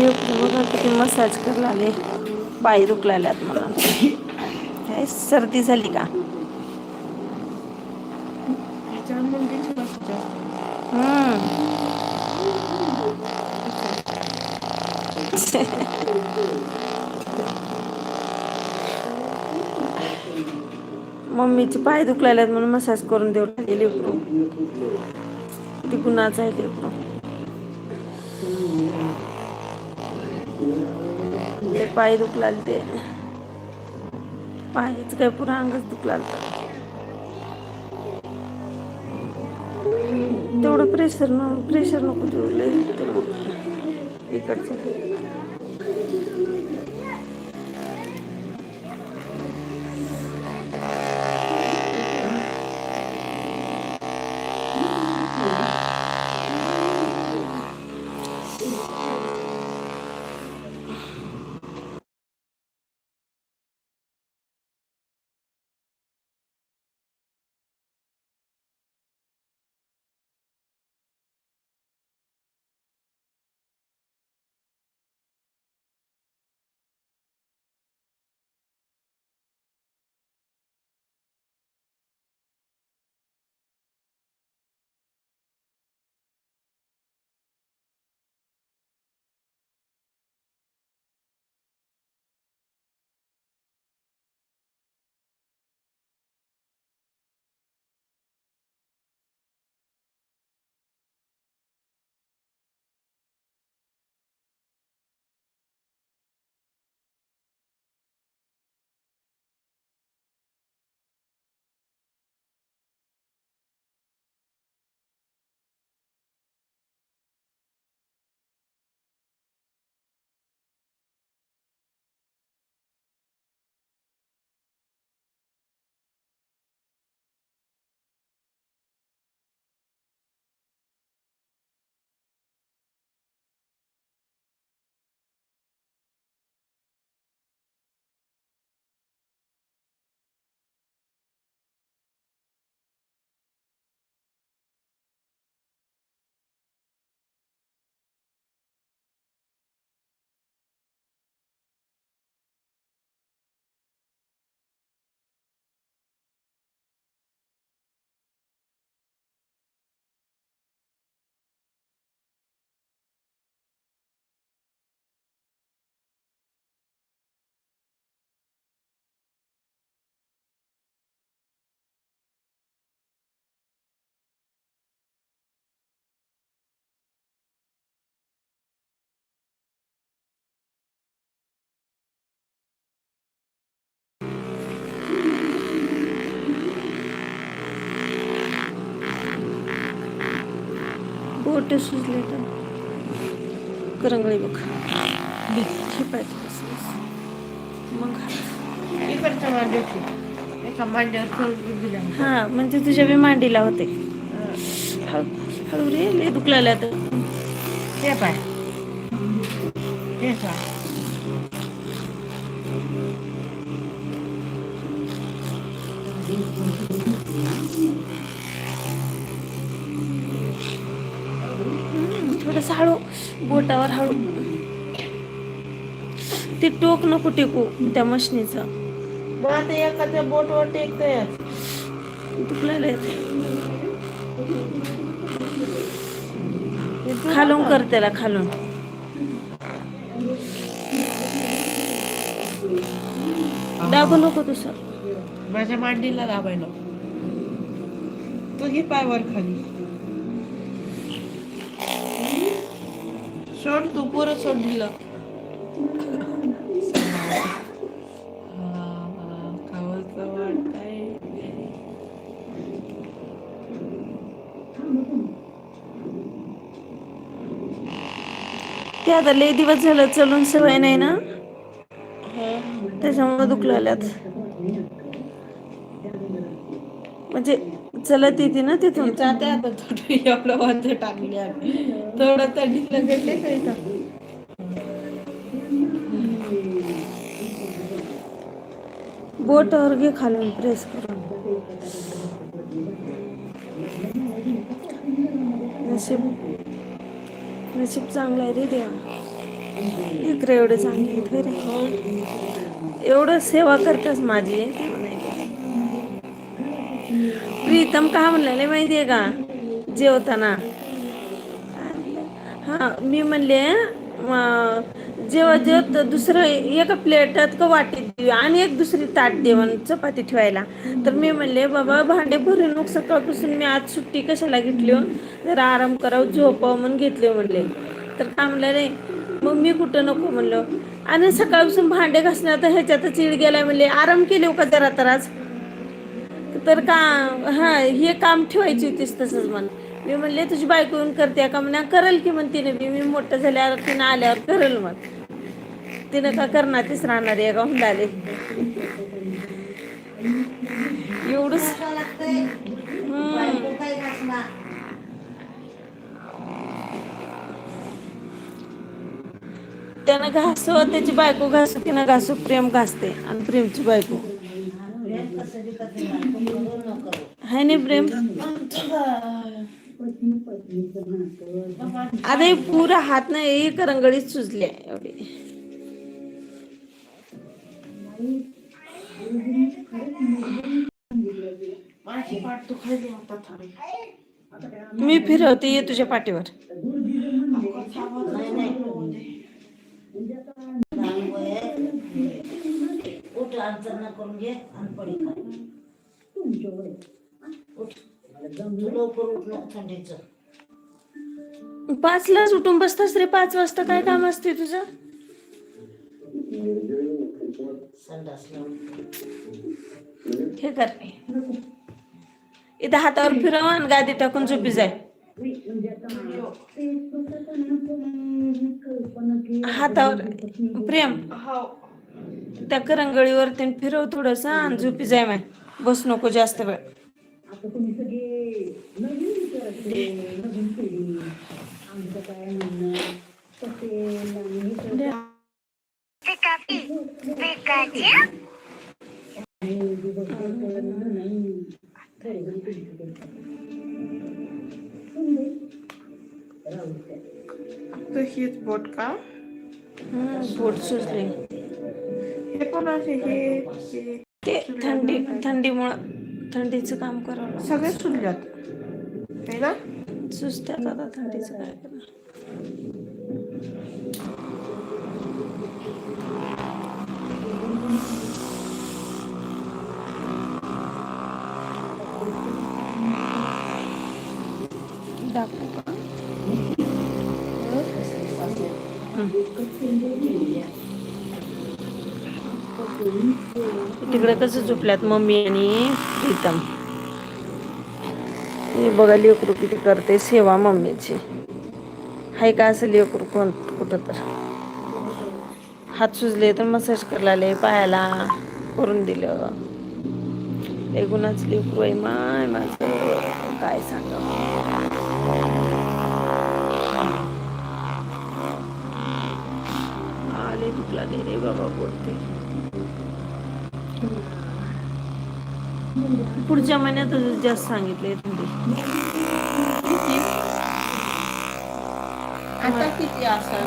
बघा किती मसाज करायला लागले. पाय दुखलाल्यात मला. काय सर्दी झाली का? मम्मीचे पाय दुखलायला म्हणून मसाज करून देऊ लागले लेकरू किती गुणाचं आहे लेकरू ते पाय दुखलाल ते. पायच काय पुरा अंगच दुखलाल. तेवढं प्रेशर न प्रेशर नको देऊ लय. इकडचं. बोट सुजले तर? करंगळी बघ. मग हा. म्हणजे तुझ्या बी मांडीला होते. हळू रे लय दुखलेलं आता. ते पाय. ते पाय. थोडस हळू बोटावर हळू ते टोक नको टेकू त्या मशनीचं. एखाद्या बोटवर टेकतोय दुखलेलं येते खालून कर त्याला खालून. दाबू नको तुझं माझ्या मांडीला दाबायला. तू घे पाय वर खाली. सोड तू पुरं सोड दिलं खावंसं वाटतंय ते आता लय दिवस झालं चलून सवय नाही ना? त्याच्यामुळे दुखलेल्यात म्हणजे चलत येते ना तिथून. जाते आता थोडं एवढं वंज टाकले थोडं थंडीतलं भेटले का इथं? बोटावर घे खालून प्रेस करून. नशीब. नशीब चांगलं आहे रे देवा. लेकरं एवढे चांगले रे. एवढं सेवा करतेस माझी. प्रीतम का म्हणलेले माहितीये का? जेवताना. हा मी म्हणले जेव्हा जेवत दुसरं एका प्लेटात का वाटीत देऊ आणि एक दुसरी ताट देऊन चपाती ठेवायला. तर मी म्हणले बाबा भांडे भरून मग सकाळपासून मी आज सुट्टी कशाला घेतली हो? जरा आराम करावं झोपावं म्हणून घेतले हो म्हणले. तर काय म्हणलं रे मग मी कुठं नको? म्हणलं. आणि सकाळपासून भांडे घासण्यात ह्याच्यातच इड गेलाय म्हणले आराम केले हो का जरा तर आज? तर का हा हे काम ठेवायची होतीस तसंच म्हण. मी म्हणले तुझी बायको येऊन करते का? म्हणा करल की म्हणते ना मी मी मोठं झाल्यावर तिनं आल्यावर करल मग तिनं का करणार तीच राहणार आहे का हुंडाले? एवढंच. त्यानं घासू त्याची बायको घासू तिनं घासू प्रेम घासते. आणि प्रेमची बायको. हाय नाही प्रेम? आता हे पुरा हात नाही एक रंगळीत सुजली आहे एवढी. मी फिरवते ये तुझ्या पाठीवर. अंतर करून घे आणि पडी खा. उठ. तू लवकर उठ नको थंडीचं. पाचलाच उठून बसतास रे पाच वाजता काय काम असते तुझं? हे कर. इथं हातावर फिरव आणि गादी टाकून झोपी जाय. हातावर. प्रेम. हो. त्या करंगळीवर ते फिरव थोडस आणि झोपी जाय माय बस नको जास्त वेळ. तर हीच बोट का? हम्म, पोट सुजले हे पण असे हे हे. ते थंडी थंडीमुळं थंडीचं काम करावं. सगळे सुटल्यात. है ना? सुचत्यात आता थंडीचं काय करणार? दाखवू का? तिकडे कसं झोपल्यात मम्मी आणि प्रीतम. हे बघा लेकरू किती करते सेवा मम्मीची. हाय का असं लेकरू कोण? कुठं तर. हात सुजले तर मसाज करायला पायाला करून दिलं. एकूणच लेकरू आहे माय माझं. काय सांगा आले दुखला नाही रे बाबा बोलते. पुढच्या महिन्यात जास्त सांगितले तुम्ही. आता किती असं.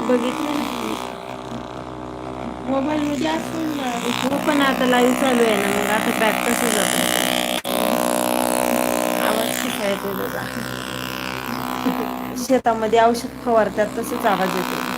बघितलं. मोबाईल मध्ये असेल ना. हो पण आता लाईव्ह चालू आहे ना मग आता बॅग कसं जात आवाज शिकायचा शेतामध्ये औषध फवारतात तसंच आवाज येतो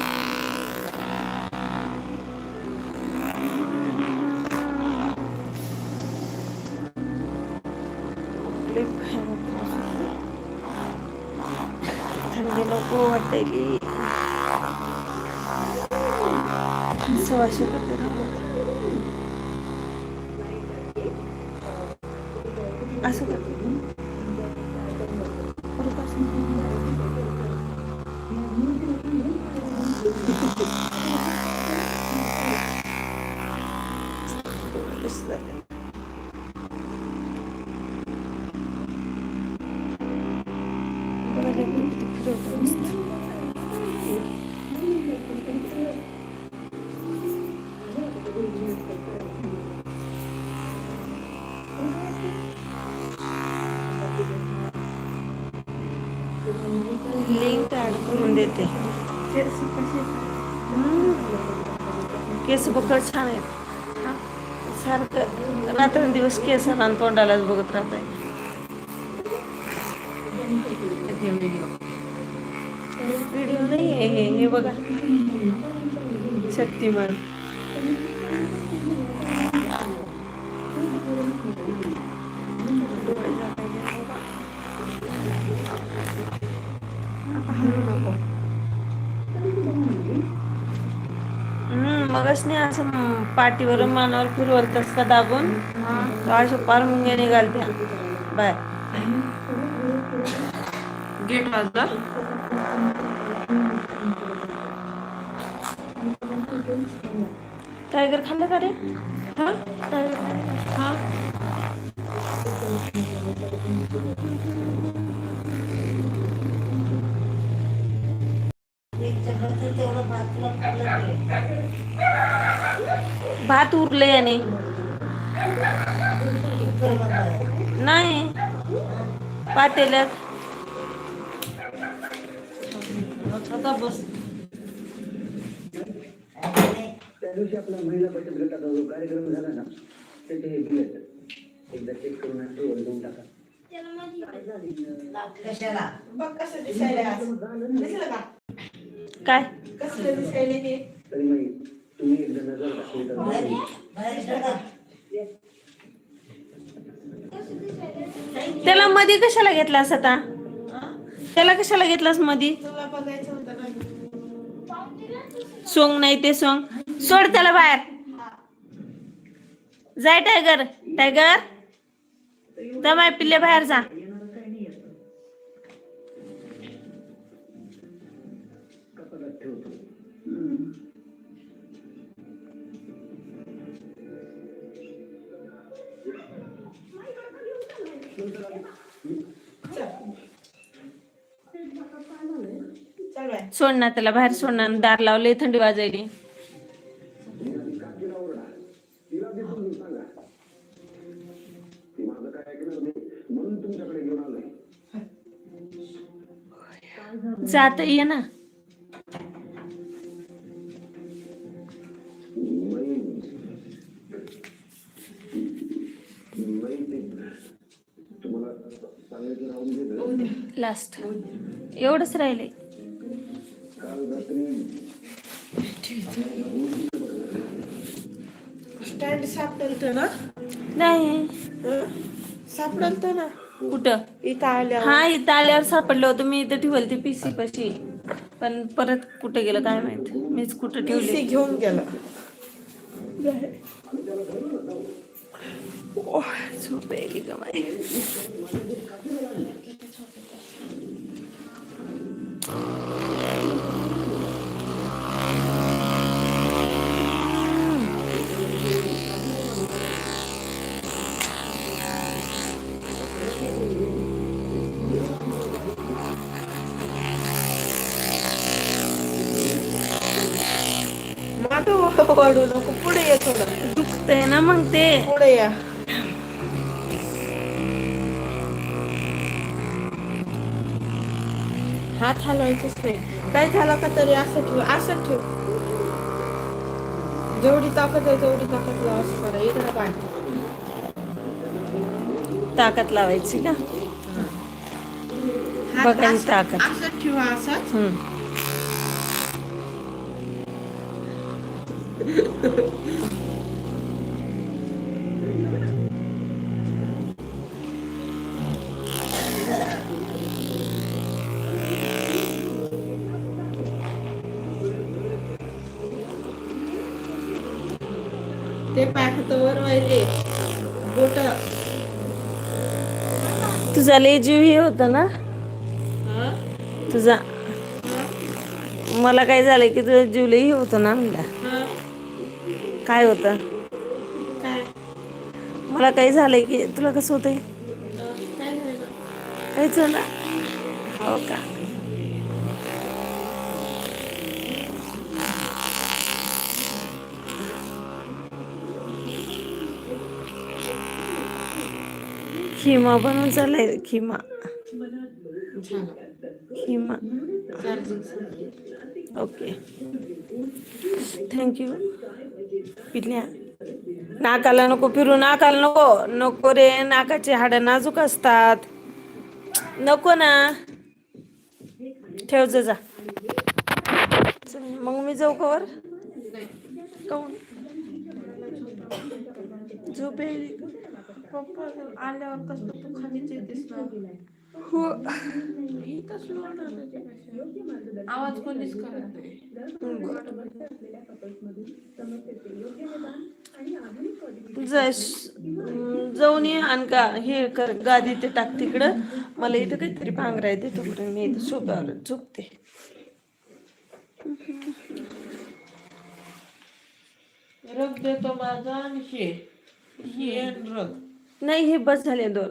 बघा लेकरं किती लिंक ऍड करून देते. केस बकड छान आहेत. सारखं रात्रंदिवस केस आणि तोंडालाच बघत राहत आहे व्हिडिओ नाही आहे हे हे बघा. शक्तिमान. मगच नाही असं पाठीवरून पाठीवर मानावर फिरवलतस का दाबून. तर अशा पार मुंग्या निघालत्या बाय. गेट वाजला. टायगर खाल्लं का रे? हा? टायगर हा? तेवढं भात उरले याने. नाही. पातेल्यात. बस त्या दिवशी आपला महिला बचत गटाचा जो कार्यक्रम झाला ना त्याचे हे बिल आहेत. एकदा चेक करून आणि टेबल देऊन टाका. कशाला? बघ कसं दिसायला आज. दिसलं का? काय? कसलं दिसायला हे? तरी मग तुम्ही एकदा नजर टाकली तर बाहेर बाहेर ठेवा. त्याला मधी कशाला घेतलास आता? त्याला कशाला घेतलास मधी? तुला बघायचं होतं ना सोंग नाही ते सोंग. सोड त्याला बाहेर. जाय टायगर टायगर बाय पिल्ले बाहेर जा. कपाटात ठेवतो चालू आहे सोड ना त्याला बाहेर सोड ना. दार लावले थंडी वाजायली. जात ये ना. लास्ट एवढंच राहिले स्टँड सापडलं ना? नाही. सापडलं ना? कुठं? इथं आल्या हा इथं आल्यावर सापडलं होतं. मी इथं ठेवलं ते पीसी पाशी. पण परत कुठं गेलं काय माहीत? मीच कुठं ठेवले? घेऊन गेला. झोप यायली का बाई. वाढू नको. पुढे ये थोडं. दुखतंय ना मग ते. पुढे या. हात हलवायचेच नाही. काय झालं का तरी असं ठेव असं ठेव. जेवढी ताकद आहे तेवढी ताकद लावा असं करा इकडे पाय. ताकद लावायची का? हात बघायची असं- ताकद. असं ठेवा असं. हम्म. ते पाय हात वर व्हायले. बोट. तुझा लय जीव हे होता ना? तुझा मला काय झालं की तुझा जीव लय हे होतं ना म्हणला. काय होतं? काय? मला काही झालंय की तुला कसं होतंय? काहीच ना हो का? खिमा बनवून चाललाय खिमा. Charging okay. थँक्यू पिल्या नाकाला नको फिरू नाकाला नको. नको रे नाकाचे हाड नाजूक असतात. नको ना. ठेव जा मग मी जाऊ कवर. काऊन? झोप पप्पा आल्यावर कसं तू खालीच येतेस ना. हो. आवाज कोणीच करत नाही. जाऊन ये आणि का हे कर गादी ते टाक तिकडं. मला इथं काहीतरी पांघराय दे तोपर्यंत मी इथं सोप्यावर झोपते. रग देतो माझा आणि हे. हे रग. नाही हे बस झाले दोन.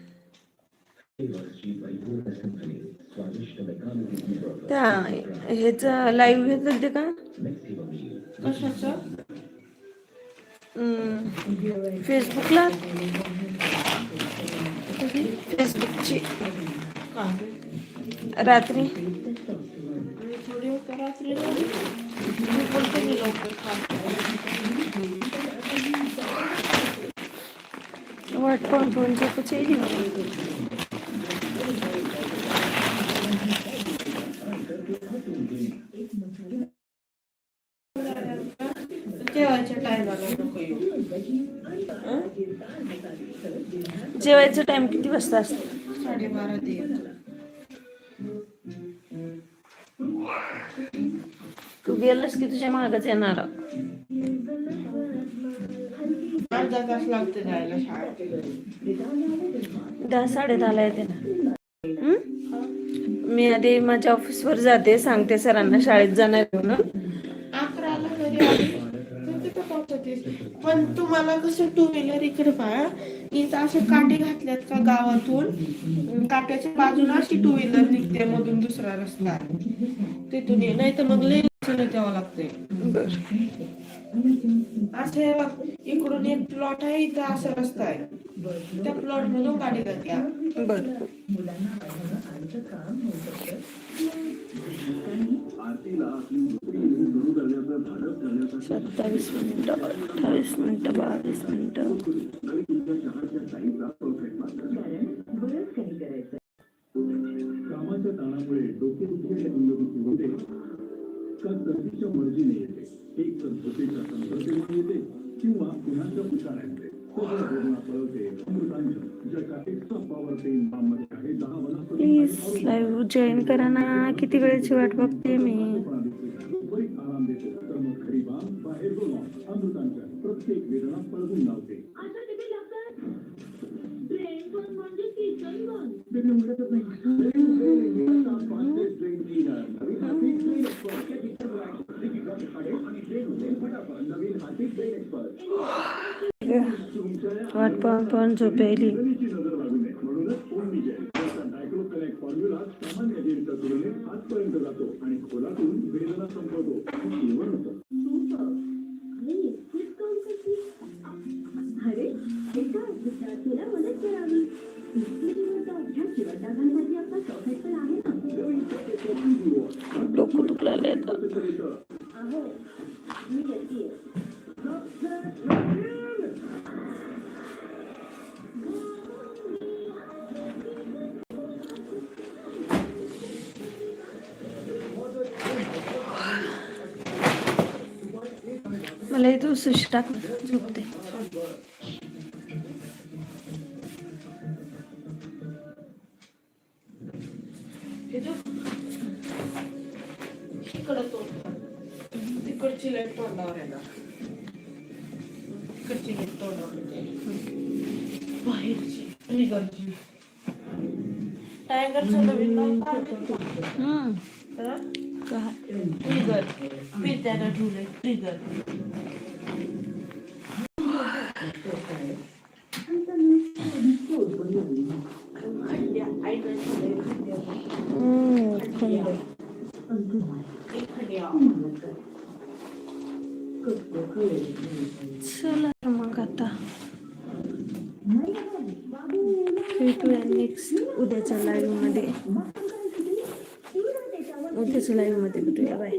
त्या ह्याचा लाईव्ह घेत होते का फेसबुकला फेसबुकची रात्री बोलते वाट पाहून फोन झोपच येईल जेवायचं टाइम किती वाजता असतो? साडेबारा ते गेलास की तुझ्या मागच येणार? अर्धा तास लागते जायला शाळेत. दहा साडे दहाला येते ना? मी आधी माझ्या ऑफिसवर जाते सांगते सरांना शाळेत जाणार आहे म्हणून. अकराला घरी आली. पण तुम्हाला कसं टू व्हीलर इकडे पहा. इथं असे काटे घातल्यात का गावातून? काट्याच्या बाजूला अशी टू व्हीलर निघते मधून दुसरा रस्ता. आहे. तिथून ये. नाही तर मग लई द्यावं लागते असे इकडून एक प्लॉट आहे इथं असा रस्ता आहे. त्या प्लॉट मधून गाडी जाते. बर. सत्तावीस मिनिटं अठ्ठावीस मिनिटं बावीस मिनिटं कामाच्या ताणामुळे डोकेदुखी आणि अंगदुखी होते का सर्दीच्या मर्जीने येते एक तर झोपेच्या कमतरतेने येते किंवा कुणाच्या उशाऱ्यामुळे सगळं प्लीज लाईव्ह जॉईन करा ना. किती वेळेची वाट बघते मी. अमृतांच्या प्रत्येक वेदना पळवून लावते नाही म्हणूनच ओम विजय फॉर्म्युला सामान्य जेलच्या तुलनेत आजपर्यंत जातो आणि खोलातून वेदना संपवतो जेवण होतं डोकं दुखलेलं येतं अहो मी येते मला इथं सुशी टाक झोपते तिकडची लाइट तोंडावर येणार इकडची लाइट तोंडावर येते बाहेरची ट्रिगरची टायगरचं नवीन नाव काय माहिती? हम्म हा? का ट्रिगर मी त्याला ठेवलंय ट्रिगर हम्म, Salah mangkata. Itu yang next udah jalan mandi. Udah jalan mandi betul ya, bye.